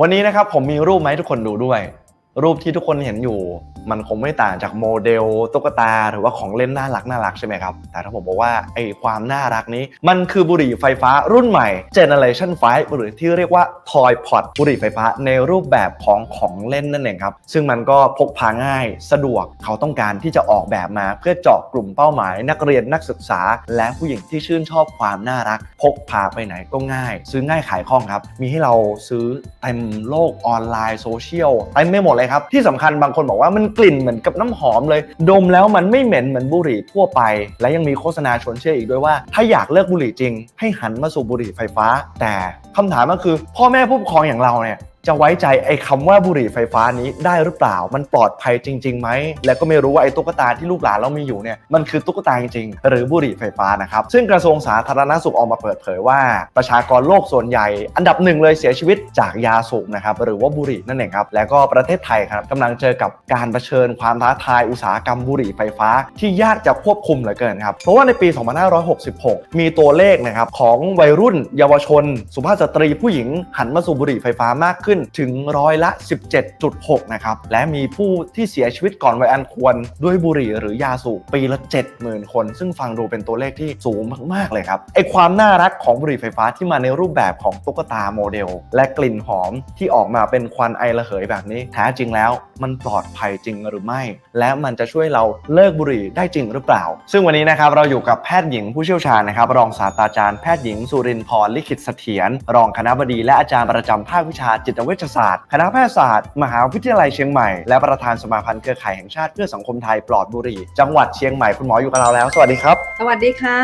วันนี้นะครับผมมีรูปมาให้ทุกคนดูด้วย รูปที่ทุกคนเห็นอยู่ มันคงไม่ต่างจากโมเดลตุ๊กตาหรือว่าของเล่นน่ารักน่ารักใช่ไหมครับ แต่ถ้าผมบอกว่าไอ้ความน่ารักนี้ มันคือบุหรี่ไฟฟ้ารุ่นใหม่ Generation 5 หรือที่เรียกว่า Toy Pod บุหรี่ไฟฟ้าในรูปแบบของของเล่นนั่นเองครับ ซึ่งมันก็พกพาง่ายสะดวกเขาต้องการที่จะออกแบบมาเพื่อเจาะกลุ่มเป้าหมาย นักเรียนนักศึกษา และผู้หญิงที่ชื่นชอบความน่ารัก พกพาไปไหนก็ง่าย ซื้อง่ายขายคล่องครับมีให้เราซื้อเต็มโลกออนไลน์โซเชียลเต็มไม่หมดเลยครับ ที่สำคัญบางคนบอกว่ามันกลิ่นเหมือนกับน้ำหอมเลย ดมแล้วมันไม่เหม็นเหมือนบุหรี่ทั่วไป และยังมีโฆษณาชวนเชื่ออีกด้วยว่า ถ้าอยากเลิกบุหรี่จริง ให้หันมาสูบบุหรี่ไฟฟ้า แต่คำถามก็คือ พ่อแม่ผู้ปกครองอย่างเราเนี่ย จะไว้ใจไอ้คำว่าบุหรี่ไฟฟ้านี้ได้หรือเปล่า มันปลอดภัยจริงๆไหม และก็ไม่รู้ว่าไอ้ตุ๊กตาที่ลูกหลานเรามีอยู่เนี่ย มันคือตุ๊กตาจริงๆ หรือบุหรี่ไฟฟ้านะครับ ซึ่งกระทรวงสาธารณสุขออกมาเปิดเผยว่า ประชากรโลกส่วนใหญ่ อันดับหนึ่งเลยเสียชีวิตจากยาสูบนะครับ หรือว่าบุหรี่นั่นเองครับ และก็ประเทศไทยครับกำลังเจอกับการเผชิญความท้าทายอุตสาหกรรมบุหรี่ไฟฟ้า ที่ยากจะควบคุมเหลือเกินครับ เพราะว่าในปี 2566 มีตัวเลขนะครับของวัยรุ่น เยาวชน สุภาพสตรีผู้หญิงหันมาสู่บุหรี่ไฟฟ้ามากขึ้นถึงร้อยละ 17.6 นะครับ และมีผู้ที่เสียชีวิตก่อนวัยอันควรด้วยบุหรี่หรือยาสูบปีละ 70,000 คน ซึ่งฟังดูเป็นตัวเลขที่สูงมาก ๆ เลยครับ ไอความน่ารักของบุหรี่ไฟฟ้าที่มาในรูปแบบของตุ๊กตาโมเดล และกลิ่นหอมที่ออกมาเป็นควันไอระเหยแบบนี้ แท้จริงแล้วมันปลอดภัยจริงหรือไม่ และมันจะช่วยเราเลิกบุหรี่ได้จริงหรือเปล่า ซึ่งวันนี้นะครับเราอยู่กับแพทย์หญิงผู้เชี่ยวชาญนะครับรองศาสตราจารย์แพทย์หญิงสุรินทร์พรลิขิตเสถียรรองคณะบดีและอาจารย์ประจำภาควิชาจิตเวชศาสตร์ คณะแพทยศาสตร์ มหาวิทยาลัยเชียงใหม่ และประธานสมาพันธ์เครือข่ายแห่งชาติเพื่อสังคมไทยปลอดบุหรี่ จังหวัดเชียงใหม่คุณหมออยู่กับเราแล้ว สวัสดีครับ สวัสดีค่ะ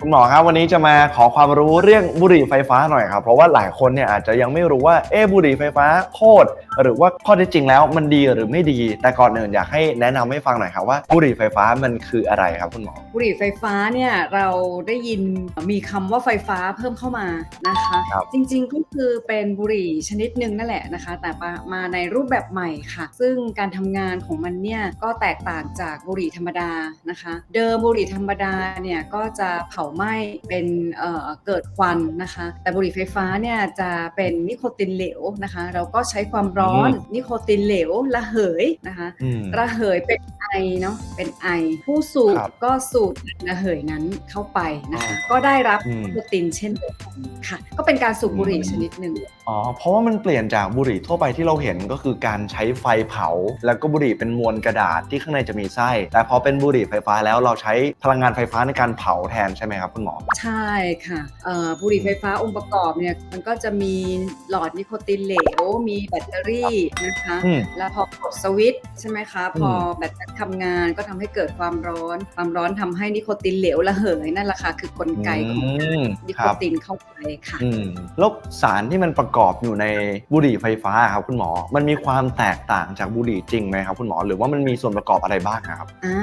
คุณหมอครับวันนี้จะมาขอความรู้เรื่องบุหรี่ไฟฟ้าหน่อยครับ เพราะว่าหลายคนเนี่ยอาจจะยังไม่รู้ว่าเอ๊ะบุหรี่ไฟฟ้าโทษหรือว่าข้อเท็จจริงแล้วมันดีหรือไม่ดี แต่ก่อนอื่นอยากให้แนะนำให้ฟังหน่อยครับว่าบุหรี่ไฟฟ้ามันคืออะไรครับคุณหมอ บุหรี่ไฟฟ้าเนี่ยเราได้ยินมีคำว่าไฟฟ้าเพิ่มเข้ามานะคะครับจริงๆก็คือเป็นบุหรี่ชนิดหนึ่งนั่นแหละนะคะ แต่มามาในรูปแบบใหม่ค่ะ ซึ่งการทำงานของมันเนี่ยก็แตกต่างจากบุหรี่ธรรมดานะคะ เดิมบุหรี่ธรรมดาเนี่ยก็จะเผาไหม้เป็นเอ่อเกิดควันนะคะ แต่บุหรี่ไฟฟ้าเนี่ยจะเป็นนิโคตินเหลวนะคะ เราก็ใช้ความร้อนนิโคตินเหลวระเหยนะคะอืมระเหยเป็น ไอเนาะเป็นไอ ผู้สูบครับก็สูดระเหยนั้นเข้าไปนะคะอ๋อก็ได้รับอืม นิโคตินเช่นเดียวกันค่ะ ก็เป็นการสูบบุหรี่อืมชนิดหนึ่ง อ๋อ เพราะว่ามันเปลี่ยนจากบุหรี่ทั่วไปที่เราเห็นก็คือการใช้ไฟเผา แล้วก็บุหรี่เป็นมวลกระดาษที่ข้างในจะมีไส้ แต่พอเป็นบุหรี่ไฟฟ้าแล้วเราใช้พลังงานไฟฟ้าในการเผาแทนใช่ไหมครับคุณหมอ ใช่ค่ะเอ่อบุหรี่ไฟฟ้าองค์ประกอบเนี่ยมันก็จะมีหลอดนิโคตินเหลว มีแบตเตอรี่นะคะ อืม แล้วพอกดสวิตช์ใช่ไหมคะ พออมแบตเตอรี่ทำงานก็ทำให้เกิดความร้อน ความร้อนทำให้นิโคตินเหลวระเหยนั่นแหละค่ะคือกลไกของอืมนิคโครับตินเข้าไปค่ะอืมแล้วสารที่มันประกอบอยู่ในบุหรี่ไฟฟ้าครับคุณหมอ มันมีความแตกต่างจากบุหรี่จริงไหมครับคุณหมอหรือว่ามันมีส่วนประกอบอะไรบ้างครับอ่า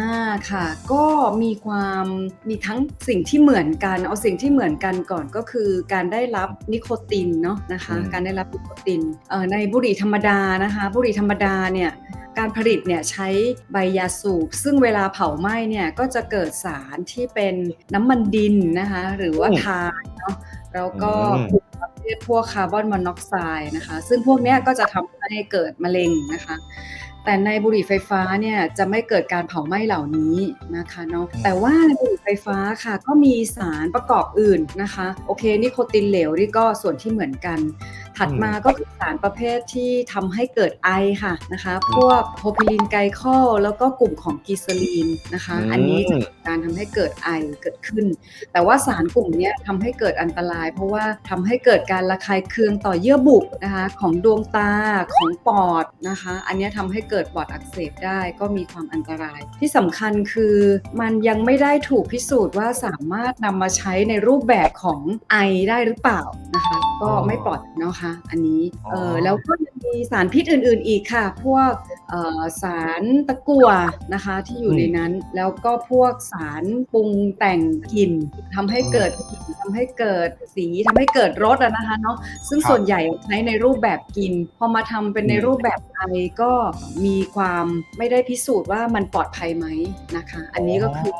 ค่ะ ก็มีความมีทั้งสิ่งที่เหมือนกัน เอาสิ่งที่เหมือนกันก่อนก็คือการได้รับนิโคตินเนาะนะคะอืมการได้รับนิโคตินเอ่อในบุหรี่ธรรมดานะคะ บุหรี่ธรรมดาเนี่ย การผลิตเนี่ยใช้ใบยาสูบ ซึ่งเวลาเผาไหม้เนี่ยก็จะเกิดสารที่เป็นน้ำมันดินนะคะหรือว่าอืมทานเนาะแล้วก็อืมกลุ่มประเภทพวกคาร์บอนมอนอกไซด์นะคะ ซึ่งพวกเนี้ยก็จะทำให้เกิดมะเร็งนะคะ แต่ในบุหรี่ไฟฟ้าเนี่ยจะไม่เกิดการเผาไหม้เหล่านี้นะคะเนาะอืมแต่ว่าในบุหรี่ไฟฟ้าค่ะ ก็มีสารประกอบอื่นนะคะ โอเคนิโคตินเหลวนี่ก็ส่วนที่เหมือนกัน ถัดมาก็คือสารประเภทที่ทำให้เกิดไอค่ะนะคะ พวกโพรพิลีนไกลคอลแล้วก็กลุ่มของกีซาลีนนะคะอืมอันนี้จะเป็นการทำให้เกิดไอเกิดขึ้น แต่ว่าสารกลุ่มเนี้ยทำให้เกิดอันตราย เพราะว่าทำให้เกิดการระคายเคืองต่อเยื่อบุนะคะ ของดวงตาของปอดนะคะ อันเนี้ยทำให้เกิดปอดอักเสบได้ก็มีความอันตราย ที่สำคัญคือมันยังไม่ได้ถูกพิสูจน์ว่าสามารถนำมาใช้ในรูปแบบของไอได้หรือเปล่านะคะ ก็ไม่ปลอดนะคะ อันนี้เอออ๋อแล้วก็ยังมีสารพิษอื่น ๆ อีกค่ะ พวกเอ่อ สารตะกั่วนะคะที่อยู่ในนั้น แล้วก็พวกสารปรุงแต่งกลิ่นทำให้เกิดกลิ่นทำให้เกิดสีทำให้เกิดรสอะนะคะเนาะซึ่งครับส่วนใหญ่ใช้ในรูปแบบกิน พอมาทำเป็นในอืมรูปแบบไอก็มีความไม่ได้พิสูจน์ว่ามันปลอดภัยไหมนะคะ อันนี้ก็คือ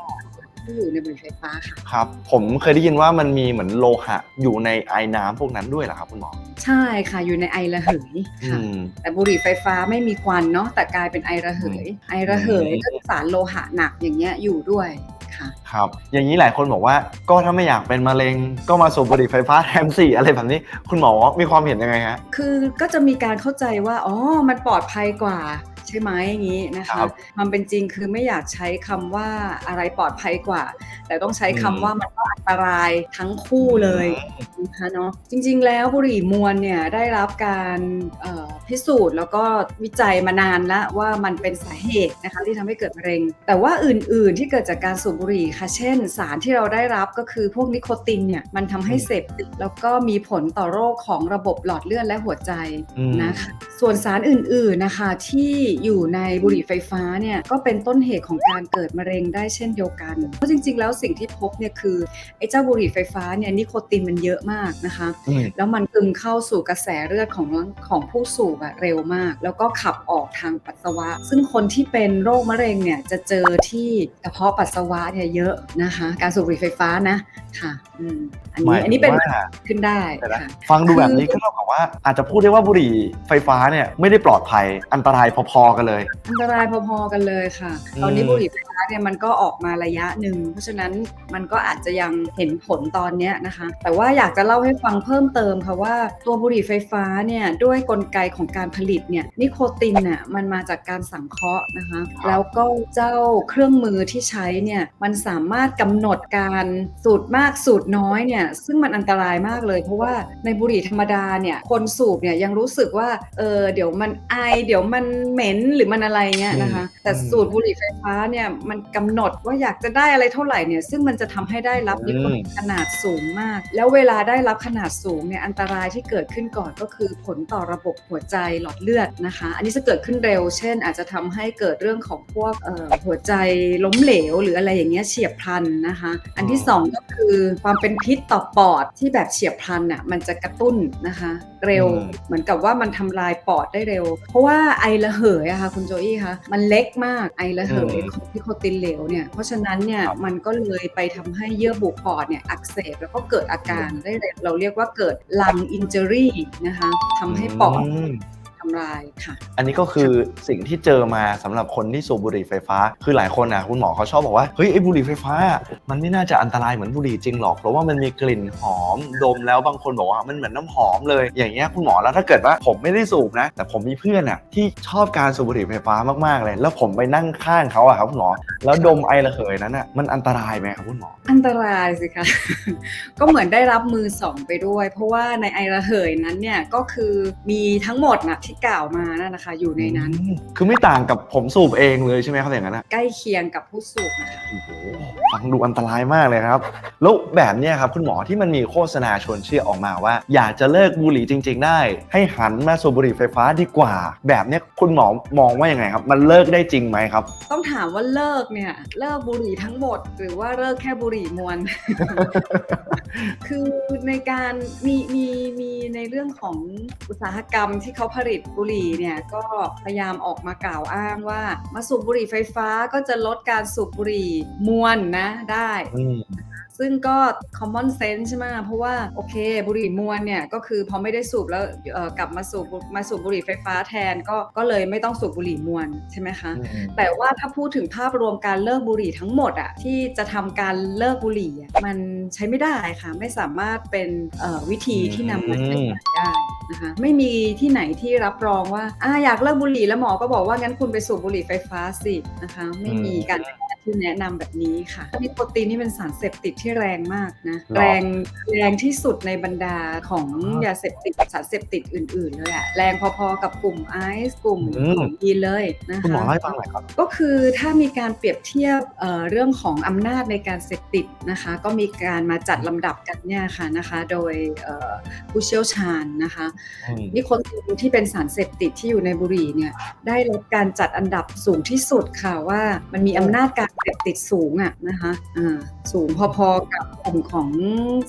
ที่อยู่ในบุหรี่ไฟฟ้าค่ะครับ ผมเคยได้ยินว่ามันมีเหมือนโลหะอยู่ในไอ้น้ำพวกนั้นด้วยเหรอครับคุณหมอใช่ค่ะอยู่ในไอระเหยอืค่ะ ม แต่บุหรี่ไฟฟ้าไม่มีควันเนาะแต่กลายเป็นไอระเหย ไอระเหยอืม ก็คือสารโลหะหนักอย่างเงี้ยอยู่ด้วยค่ะ ครับ อย่างนี้หลายคนบอกว่า ก็ถ้าไม่อยากเป็นมะเร็ง ก็มาสูบบุหรี่ไฟฟ้าแทนสี่อะไรแบบนี้ คุณหมอมีความเห็นยังไงฮะ คือก็จะมีการเข้าใจว่า อ๋อ มันปลอดภัยกว่า ใช่ไหมอย่างนี้นะครัคะบความเป็นจริงคือไม่อยากใช้คำว่าอะไรปลอดภัยกว่า แต่ต้องใช้คำอืมว่ามันก็อันตรายทั้งคู่เลยนะคะเนาะจริง ๆ แล้วบุหรี่มวลเนี่ยได้รับการเอ่อพิสูจน์แล้วก็วิจัยมานานแล้วว่ามันเป็นสาเหตุนะคะที่ทำให้เกิดมะเร็ง แต่ว่าอื่นๆที่เกิดจากการสูบบุหรี่ค่ะเช่น สารที่เราได้รับก็คือพวกนิโคตินเนี่ยมันทำให้เสพติดแล้วก็มีผลต่อโรคของระบบหลอดเลือดและหัวใจอืมนะคะส่วนสารอื่นๆนะคะที่อยู่ในบุหรี่ไฟฟ้าเนี่ยก็เป็นต้นเหตุของการเกิดมะเร็งได้เช่นเดียวกัน เพราะจริง ๆ แล้วสิ่งที่พบเนี่ยคือไอ้เจ้าบุหรี่ไฟฟ้าเนี่ยนิโคตินมันเยอะมากนะคะอืมแล้วมันซึมเข้าสู่กระแสเลือดของของผู้สูบอะเร็วมาก แล้วก็ขับออกทางปัสสาวะ ซึ่งคนที่เป็นโรคมะเร็งเนี่ยจะเจอที่กระเพาะปัสสาวะเนี่ยเยอะนะคะ การสูบบุหรี่ไฟฟ้านะค่ะอืมอันหมานี้ยอันนี้เป็นว่าขึ้นได้เดี๋ยวนะค่ะฟังดูคือแบบนี้ก็เท่ากับว่าอาจจะพูดได้ว่าบุหรี่ไฟฟ้าเนี่ยไม่ได้ปลอดภัยอันตรายพอๆกันเลย อันตรายพอๆกันเลยค่ะ อืม ตอนนี้บุหรี่ไฟฟ้าเนี่ยมันก็ออกมาระยะหนึ่ง เพราะฉะนั้นมันก็อาจจะยังเห็นผลตอนเนี้ยนะคะ แต่ว่าอยากจะเล่าให้ฟังเพิ่มเติมค่ะว่าตัวบุหรี่ไฟฟ้าเนี่ยด้วยกลไกของการผลิตเนี่ยนิโคตินน่ะมันมาจากการสังเคราะห์นะคะ แล้วก็เจ้าเครื่องมือที่ใช้เนี่ยมันสามารถกำหนดการสูตรมากสูตรน้อยเนี่ยซึ่งมันอันตรายมากเลย เพราะว่าในบุหรี่ธรรมดาเนี่ยคนสูบเนี่ยยังรู้สึกว่าเออเดี๋ยวมันไอเดี๋ยวมันเหม็นหรือมันอะไรเงี้ยนะคะ แต่อืมสูตรบุหรี่ไฟฟ้าเนี่ยมันกำหนดว่าอยากจะได้อะไรเท่าไหร่เนี่ยซึ่งมันจะทำให้ได้รับนิโคตินขนาดสูงมาก แล้วเวลาได้รับขนาดสูงเนี่ยอันตรายที่เกิดขึ้นก่อนก็คือผลต่อระบบหัวใจหลอดเลือดนะคะ อันนี้จะเกิดขึ้นเร็ว เช่น อาจจะทำให้เกิดเรื่องของพวกเอ่อหัวใจล้มเหลว หรืออะไรอย่างเงี้ยเฉียบพลันนะคะ อันที่สองก็คือความเป็นพิษต่อปอดที่แบบเฉียบพลันอะมันจะกระตุ้นนะคะ เร็วอืมเหมือนกับว่ามันทำลายปอดได้เร็ว เพราะว่าไอระเหยอะค่ะคุณโจอี้คะมันเล็กมากไอระเหยของนิโคตินเหลวเนี่ยเพราะฉะนั้นเนี่ยมันก็เลยไปทำให้เยื่อบุปอดเนี่ยอักเสบแล้วก็เกิดอาการได้เร็วเราเรียกว่าเกิดลังอินเจอรี่นะคะทำให้ปอดม ทำลายค่ะ อันนี้ก็คือสิ่งที่เจอมาสำหรับคนที่สูบบุหรี่ไฟฟ้า คือหลายคนอะคุณหมอเขาชอบบอกว่าเฮ้ยไอ้บุหรี่ไฟฟ้า มันไม่น่าจะอันตรายเหมือนบุหรี่จริงหรอก เพราะว่ามันมีกลิ่นหอมดมแล้วบางคนบอกว่ามันเหมือนน้ำหอมเลยอย่างเงี้ยคุณหมอแล้วถ้าเกิดว่าผมไม่ได้สูบนะ แต่ผมมีเพื่อนอะที่ชอบการสูบบุหรี่ไฟฟ้ามากๆเลย แล้วผมไปนั่งข้างเขาอะครับคุณหมอแล้วดมไอระเหยนั้นอะมันอันตรายไหมครับคุณหมอ อันตรายสิคะก็เหมือนได้รับมือสองไปด้วย เพราะว่าในไอระเหยนั้นเนี่ยก็คือมีทั้งหมดนะที่กล่าวมานั่นนะคะ อยู่ในนั้นอืมคือไม่ต่างกับผมสูบเองเลยใช่ไหมครับอย่างนั้นอะใกล้เคียงกับผู้สูบนะคะโอ้โหฟังดูอันตรายมากเลยครับ แล้วแบบเนี้ยครับคุณหมอที่มันมีโฆษณาชวนเชื่อออกมาว่า อยากจะเลิกบุหรี่จริง ๆ ได้ ให้หันมาสูบบุหรี่ไฟฟ้าดีกว่า แบบเนี้ยคุณหมอมองว่ายังไงครับ มันเลิกได้จริงไหมครับ ต้องถามว่าเลิกเนี่ยเลิกบุหรี่ทั้งหมด หรือว่าเลิกแค่บุหรี่มวลคือในการมีมีมีในเรื่องของอุตสาหกรรมที่เขาผลิตบุหรี่เนี่ยก็พยายามออกมากล่าวอ้างว่า มาสูบบุหรี่ไฟฟ้าก็จะลดการสูบบุหรี่มวลนะได้ ซึ่งก็ common sense ใช่ไหมเพราะว่าโอเค บุหรี่มวลเนี่ยก็คือพอไม่ได้สูบแล้วเอ่อกลับมาสูบมาสูบบุหรี่ไฟฟ้าแทนก็ก็เลยไม่ต้องสูบบุหรี่มวลใช่ไหมคะแต่ว่าถ้าพูดถึงภาพรวมการเลิกบุหรี่ทั้งหมดอะที่จะทำการเลิกบุหรี่อะมันใช้ไม่ได้ค่ะ ไม่สามารถเป็นเอ่อวิธีที่นำมาใช้งานได้นะคะไม่มีที่ไหนที่รับรองว่าอ่าอยากเลิกบุหรี่แล้วหมอก็บอกว่างั้นคุณไปสูบบุหรี่ไฟฟ้าสินะคะ ไม่มีการแพ ทย์ที่แนะนำแบบนี้ค่ะนิโคตินนี่เป็นสารเสพติดที่แรงมากนะหรอแรงแรงที่สุดในบรรดาของอ๋อยาเสพติดสารเสพติดอื่นๆเลยอะแรงพอๆกับกลุ่มไอซ์กลุ่มอืมกลุ่มยีนเลยนะคะคุณหมอเล่าให้ฟังหน่อยครับก็คือถ้ามีการเปรียบเทียบเอ่อเรื่องของอำนาจในการเสพติดนะคะ ก็มีการมาจัดลำดับกันเนี่ยค่ะนะคะ โดยเอ่อผู้เชี่ยวชาญนะคะอืมนิโคตินที่เป็นสารเสพติดที่อยู่ในบุหรี่เนี่ยได้รับการจัดอันดับสูงที่สุดค่ะว่ามันมีอำนาจการเสพติดสูงอะนะคะอ่าสูงพอๆกับกลุ่มของ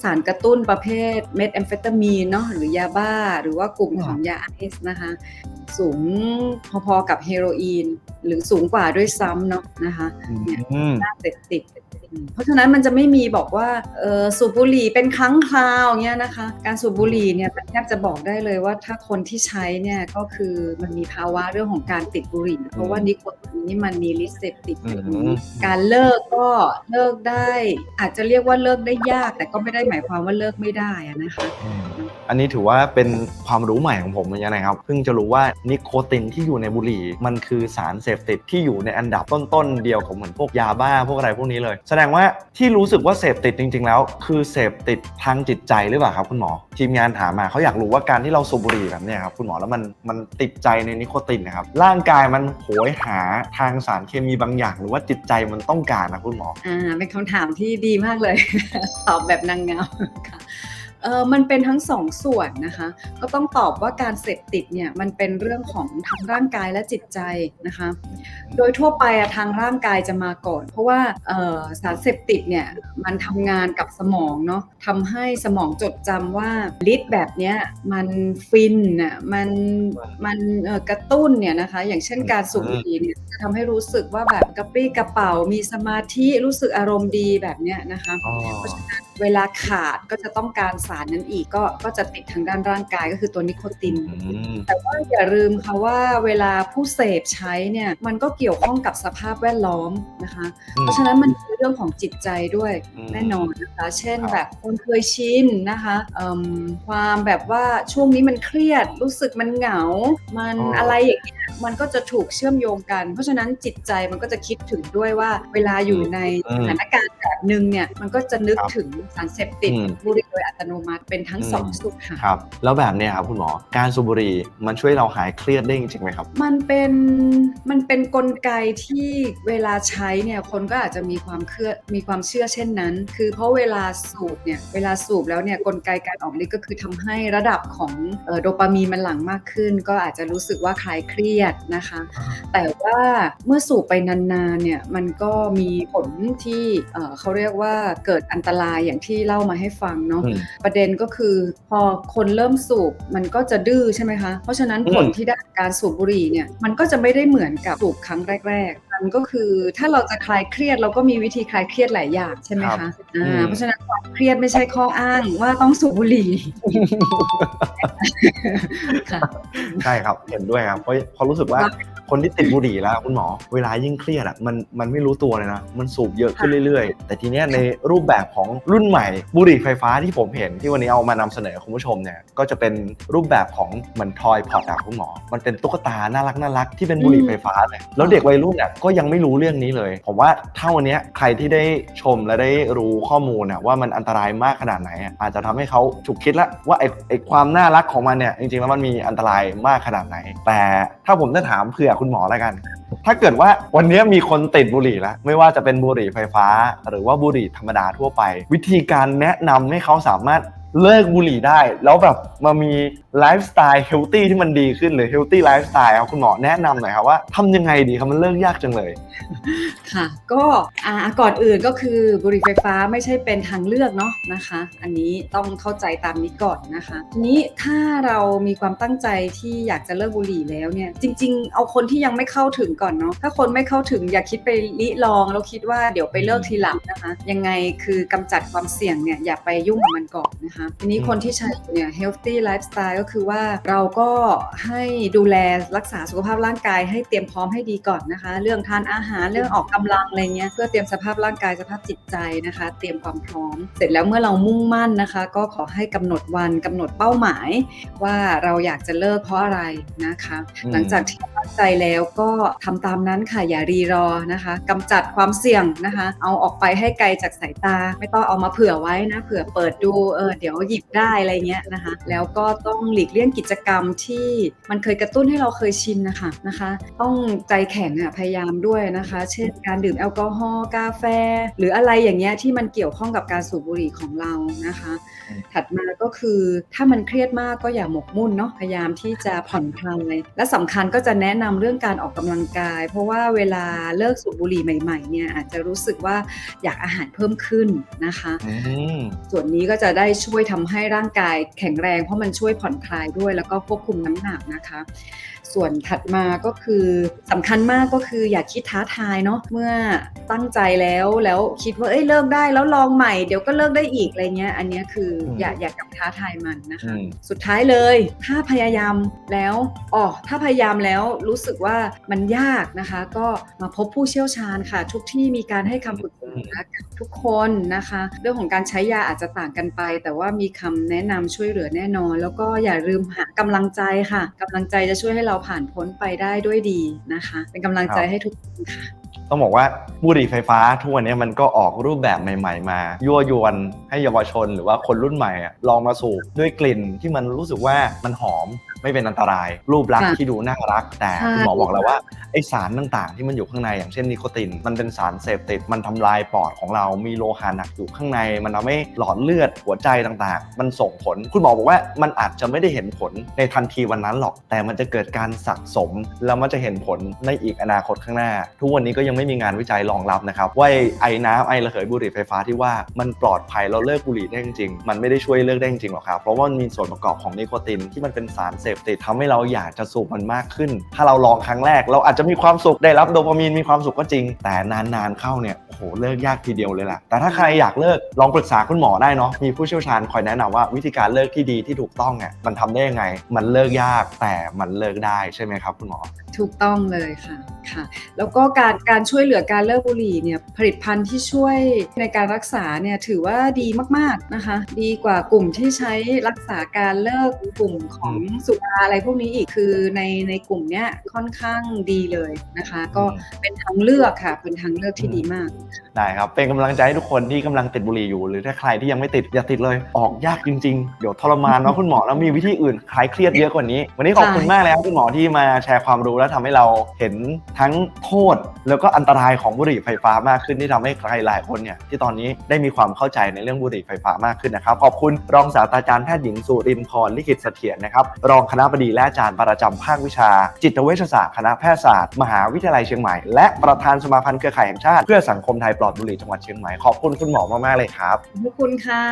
สารกระตุ้นประเภทเม็ดแอมเฟตามีนเนาะหรือยาบ้า หรือว่ากลุ่มของยาไอซ์นะคะ สูงพอๆกับเฮโรอีน หรือสูงกว่าด้วยซ้ำเนาะนะคะอืมยาเสพติด เพราะฉะนั้นมันจะไม่มีบอกว่าเออสูบบุหรี่เป็นครั้งคราวเงี้ยนะคะ การสูบบุหรี่เนี่ยแทบจะบอกได้เลยว่าถ้าคนที่ใช้เนี่ยก็คือมันมีภาวะเรื่องของการติดบุหรี่ เพราะว่านิโคตินนี่มันมีฤทธิ์เสพติดอือยู่มการเลิกก็เลิกได้ อาจจะเรียกว่าเลิกได้ยาก แต่ก็ไม่ได้หมายความว่าเลิกไม่ได้อะนะคะอันนี้ถือว่าเป็นความรู้ใหม่ของผมเหมือนกันนะครับเพิ่งจะรู้ว่านิโคตินที่อยู่ในบุหรี่ มันคือสารเสพติดที่อยู่ในอันดับต้นๆเดียวของเหมือนพวกยาบ้าพวกอะไรพวกนี้เลยแสดงว่าที่รู้สึกว่าเสพติดจริง ๆ แล้ว คือเสพติดทางจิตใจหรือเปล่าครับคุณหมอ ทีมงานถามมาเขาอยากรู้ว่าการที่เราสูบบุหรี่แบบเนี้ครับคุณหมอแล้วมันมันติดใจในนิโคตินนะครับร่างกายมันโหยหาทางสารเคมีบางอย่าง หรือว่าจิตใจมันต้องการนะคุณหมออ่าเป็นคำถามที่ดีมากเลย ตอบแบบนางงามค่ะ เออมันเป็นทั้งสองส่วนนะคะ ก็ต้องตอบว่าการเสพติดเนี่ยมันเป็นเรื่องของทางร่างกายและจิตใจนะคะ โดยทั่วไปอะทางร่างกายจะมาก่อน เพราะว่าสารเสพติดเนี่ยมันทำงานกับสมองเนาะทำให้สมองจดจำว่าฤทธิ์แบบเนี้ยมันฟินน่ะมันมันกระตุ้นเนี่ยนะคะ อย่างเช่นการสูบบุหรี่เนี่ยจะทำให้รู้สึกว่าแบบกระปรี้กระเป๋ามีสมาธิรู้สึกอารมณ์ดีแบบเนี้ยนะคะอ๋อ เวลาขาดก็จะต้องการสารนั้นอีกก็ก็จะติดทางด้านร่างกายก็คือตัวนิโคตินอืมแต่ว่าอย่าลืมค่ะว่าเวลาผู้เสพใช้เนี่ยมันก็เกี่ยวข้องกับสภาพแวดล้อมนะคะ เพราะฉะนั้นมันคือเรื่องของจิตใจด้วยอืมแน่นอนนะคะ เช่นครับแบบคนเคยชินนะคะเอิ่มความแบบว่าช่วงนี้มันเครียดรู้สึกมันเหงา มันอะไรอย่างเงี้ย มันก็จะถูกเชื่อมโยงกัน เพราะฉะนั้นจิตใจมันก็จะคิดถึงด้วยว่า เวลาอยู่ในสถานการณ์แบบหนึ่งเนี่ยมันก็จะนึกถึงสารเสพติดบุหรี่โดยอัตโนมัติเป็นทั้งสองสูตรค่ะครับแล้วแบบเนี้ยครับคุณหมอการสูบบุหรี่มันช่วยเราหายเครียดได้จริงๆไหมครับ มันเป็นมันเป็นกลไกที่เวลาใช้เนี่ยคนก็อาจจะมีความเชื่อมีความเชื่อเช่นนั้น คือเพราะเวลาสูบเนี่ยเวลาสูบแล้วเนี่ยกลไกการออกฤทธิ์ก็คือทำให้ระดับของเอ่อโดปามีนมันหลั่งมากขึ้น ก็อาจจะรู้สึกว่าคลายเครียดนะคะ แต่ว่าเมื่อสูบไปนานๆเนี่ยมันก็มีผลที่เอ่อเขาเรียกว่าเกิดอันตรายอย่างที่เล่ามาให้ฟังเนาะอืมประเด็นก็คือพอคนเริ่มสูบมันก็จะดื้อใช่ไหมคะ เพราะฉะนั้นอืมผลที่ได้จากการสูบบุหรี่เนี่ยมันก็จะไม่ได้เหมือนกับสูบครั้งแรกๆมั นก็คือถ้าเราจะคลายเครียดเราก็มีวิธีคลายเครียดหลายอย่างใช่ไหมครัคะบอ่าอืมเพราะฉะนั้นความเครียดไม่ใช่ข้ออ้างว่าต้องสูบบุหรี่ค่ะใช่ครับเห็นด้วยครับเพราะเพราะรู้สึกว่าคนที่ติดบุหรี่แล้วคุณหมอเวลายิ่งเครียดอะมันมันไม่รู้ตัวเลยนะมันสูบเยอะขึ้นเรื่อยๆ แต่ทีเนี้ยในรูปแบบของรุ่นใหม่บุหรี่ไฟฟ้าที่ผมเห็นที่วันนี้เอามานำเสนอคุณผู้ชมเนี่ยก็จะเป็นรูปแบบของเหมือนทอยพอตอะคุณหมอ มันเป็นตุ๊กตาน่ารักน่ารักที่เป็นบุหรี่ไฟฟ้าเลยแล้วเด็กวัยรุ่นเนี่ยก็ยังไม่รู้เรื่องนี้เลย ผมว่าถ้าวันเนี้ยใครที่ได้ชมและได้รู้ข้อมูลอะว่ามันอันตรายมากขนาดไหน อาจจะทำให้เขาฉุกคิดแล้วว่าไอ้ไอ้ความน่ารักของมันเนี่ยจริงๆแล้วมันมีอันตรายมากขนาดไหน แต่ถ้าผมจะถามเผื่อคุณหมอแล้วกัน ถ้าเกิดว่าวันนี้มีคนติดบุหรี่แล้วไม่ว่าจะเป็นบุหรี่ไฟฟ้า หรือว่าบุหรี่ธรรมดาทั่วไป วิธีการแนะนำให้เขาสามารถ เลิกบุหรี่ได้ แล้วแบบมามีไลฟ์สไตล์เฮลตี้ที่มันดีขึ้นหรือเฮลตี้ไลฟ์สไตล์ครับคุณหมอแนะนำหน่อยครับว่าทำยังไงดีครับมันเลิกยากจังเลย ค่ะ ก็อ่าก่อนอื่นก็คือบุหรี่ไฟฟ้าไม่ใช่เป็นทางเลือกเนาะนะคะ อันนี้ต้องเข้าใจตามนี้ก่อนนะคะทีนี้ถ้าเรามีความตั้งใจที่อยากจะเลิกบุหรี่แล้วเนี่ยจริง ๆ เอาคนที่ยังไม่เข้าถึงก่อนเนาะถ้าคนไม่เข้าถึงอย่าคิดไปลิลองแล้วคิดว่าเดี๋ยวไปเลิกทีหลังนะคะ ยังไงคือกำจัดความเสี่ยงเนี่ยอย่าไปยุ่งกับมันก่อนนะคะทีนี้คนที่ใช้อยู่เนี่ย healthy lifestyle ก็คือว่าเราก็ให้ดูแลรักษาสุขภาพร่างกายให้เตรียมพร้อมให้ดีก่อนนะคะ เรื่องทานอาหารเรื่องออกกำลังอะไรเงี้ยเพื่อเตรียมสภาพร่างกายสภาพจิตใจนะคะ เตรียมความพร้อม เสร็จแล้วเมื่อเรามุ่งมั่นนะคะ ก็ขอให้กำหนดวันกำหนดเป้าหมาย ว่าเราอยากจะเลิกเพราะอะไรนะคะอืมหลังจากที่ตั้ง ใจแล้วก็ทำตามนั้นค่ะอย่ารีรอนะคะกำจัดความเสี่ยงนะคะ เอาออกไปให้ไกลจากสายตา ไม่ต้องเอามาเผื่อไว้นะเผื่อเปิดดูเออเดี๋ยวหยิบได้อะไรเงี้ยนะคะ แล้วก็ต้องหลีกเลี่ยงกิจกรรมที่มันเคยกระตุ้นให้เราเคยชินนะคะนะคะ ต้องใจแข็งอะพยายามด้วยนะคะ เช่น การดื่มแอลกอฮอล์กาแฟ หรืออะไรอย่างเงี้ยที่มันเกี่ยวข้องกับการสูบบุหรี่ของเรานะคะ ถัดมาก็คือถ้ามันเครียดมากก็อย่าหมกมุ่นเนาะพยายามที่จะผ่อนคลายและสำคัญก็จะแนะนำเรื่องการออกกำลังกาย เพราะว่าเวลาเลิกสูบบุหรี่ใหม่ๆเนี่ยอาจจะรู้สึกว่าอยากอาหารเพิ่มขึ้นนะคะอืมส่วนนี้ก็จะได้ช่วยทำให้ร่างกายแข็งแรงเพราะมันช่วยผ่อนคลายด้วย แล้วก็ควบคุมน้ำหนักนะคะ ส่วนถัดมาก็คือสำคัญมากก็คืออย่าคิดท้าทายเนาะเมื่อตั้งใจแล้วแล้วคิดว่าเอ้ยเลิกได้แล้วลองใหม่เดี๋ยวก็เลิกได้อีกอะไรเงี้ย อันเนี้ยคืออมอย่าอย่ากลับท้าทายมันนะอืคะมสุดท้ายเลยถ้าพยายามแล้วอ๋อถ้าพยายามแล้วรู้สึกว่ามันยากนะคะ ก็มาพบผู้เชี่ยวชาญค่ะ ทุกที่มีการให้คำปรึกษากับทุกคนนะคะ เรื่องของการใช้ยาอาจจะต่างกันไป แต่ว่ามีคำแนะนำช่วยเหลือแน่นอน แล้วก็อย่าลืมหากำลังใจค่ะกำลังใจจะช่วยให้เราผ่านพ้นไปได้ด้วยดีนะคะ เป็นกำลังใจครับให้ทุกคนค่ะต้องบอกว่าบุหรี่ไฟฟ้าทุกวันนี้มันก็ออกรูปแบบใหม่ ๆ มา ยั่วยวนให้เยาวชนหรือว่าคนรุ่นใหม่อะลองมาสูบด้วยกลิ่นที่มันรู้สึกว่ามันหอม ไม่เป็นอันตราย รูปลักษณ์ค่ะที่ดูน่ารัก แต่ใช่คุณหมอบอกแล้วว่าไอสารต่างๆ ที่มันอยู่ข้างในอย่างเช่นนิโคติน มันเป็นสารเสพติดมันทำลายปอดของเรามีโลหะหนักอยู่ข้างใน มันทำให้หลอดเลือดหัวใจต่างๆ มันส่งผล คุณหมอบอกว่ามันอาจจะไม่ได้เห็นผลในทันทีวันนั้นหรอก แต่มันจะเกิดการสะสม แล้วมันจะเห็นผลในอีกอนาคตข้างหน้า ทุกวันนี้ก็ยังไม่มีงานวิจัยรองรับนะครับว่าไอ้น้ำไอระเหยบุหรี่ไฟฟ้าที่ว่ามันปลอดภัยเราเลิกบุหรี่ได้จริงๆมันไม่ได้ช่วยเลิกได้จริงๆหรอกครับเพราะว่ามันมีส่วนประกอบของนิโคตินที่มันเป็นสารเสพติดทำให้เราอยากจะสูบมันมากขึ้น ถ้าเราลองครั้งแรก เราอาจจะมีความสุขได้รับโดปามีนมีความสุขก็จริง แต่นานๆเข้าเนี่ยโอ้โหเลิกยากทีเดียวเลยล่ะ แต่ถ้าใครอยากเลิกลองปรึกษาคุณหมอได้เนาะมีผู้เชี่ยวชาญคอยแนะนำว่าวิธีการเลิกที่ดีที่ถูกต้องอะมันทำได้ยังไง มันเลิกยากแต่มันเลิกได้ใช่ไหมครับ คุณหมอ ถูกต้องเลยค่ะ ค่ะ แล้วก็การการช่วยเหลือการเลิกบุหรี่เนี่ยผลิตภัณฑ์ที่ช่วยในการรักษาเนี่ยถือว่าดีมากๆนะคะ ดีกว่ากลุ่มที่ใช้รักษาการเลิกกลุ่มของสุราอะไรพวกนี้อีกคือในในกลุ่มเนี้ยค่อนข้างดีเลยนะคะ ก็เป็นทางเลือกค่ะ เป็นทางเลือกที่ดีมากได้ครับเป็นกำลังใจให้ทุกคนที่กำลังติดบุหรี่อยู่ หรือถ้าใครที่ยังไม่ติดอย่าติดเลยออกยากจริง ๆ เดี๋ยวทรมานเนาะคุณหมอแล้วมีวิธีอื่นคลายเครียดเยอะกว่านี้ วันนี้ขอบคุณใช่มากเลยครับคุณหมอที่มาแชร์ความรู้และทำให้เราเห็นทั้ง้งโทษแล้วก็อันตรายของบุหรี่ไฟฟ้ามากขึ้นที่ทำให้ใครหลายคนเนี่ยที่ตอนนี้ได้มีความเข้าใจในเรื่องบุหรี่ไฟฟ้ามากขึ้นนะครับ ขอบคุณรองศาสตราจารย์แพทย์หญิงสุรินทร์พรลิขิตเสถียรนะครับรองคณะบดีและอาจารย์ประจำภาควิชา จิตเวชศาสตร์คณะแพทยศาสตร์มหาวิทยาลัยเชียงใหม่ และประธานสมาพันธ์เครือข่ายแห่งชาติเพื่อสังคมไทยปลอดบุหรี่จังหวัดเชียงใหม่ขอบคุณคุณหมอมากๆเลยครับขอบคุณค่ะ「